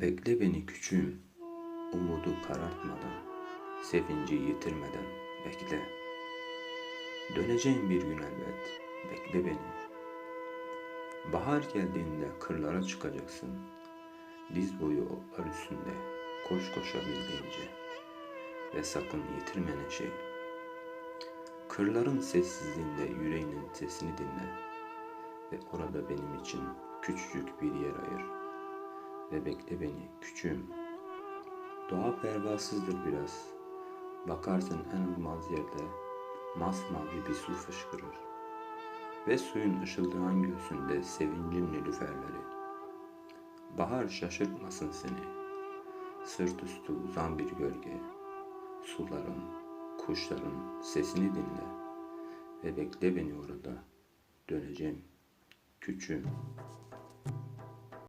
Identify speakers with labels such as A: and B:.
A: Bekle beni küçüğüm, umudu karartmadan, sevinci yitirmeden bekle. Döneceğim bir gün elbet, bekle beni. Bahar geldiğinde kırlara çıkacaksın, diz boyu otlar üstünde, koş koşabildiğince ve sakın yitirme neşeyi. Kırların sessizliğinde yüreğinin sesini dinle ve orada benim için küçücük bir yer ayır ve bekle beni küçüğüm. Doğa pervasızdır biraz. Bakarsın en ılmaz yerde masmavi bir su fışkırır. Ve suyun ışıldayan göğsünde sevincin nilüferleri. Bahar şaşırtmasın seni. Sırt üstü uzan bir gölge. Suların, kuşların sesini dinle. Ve bekle beni orada. Döneceğim. Küçüğüm.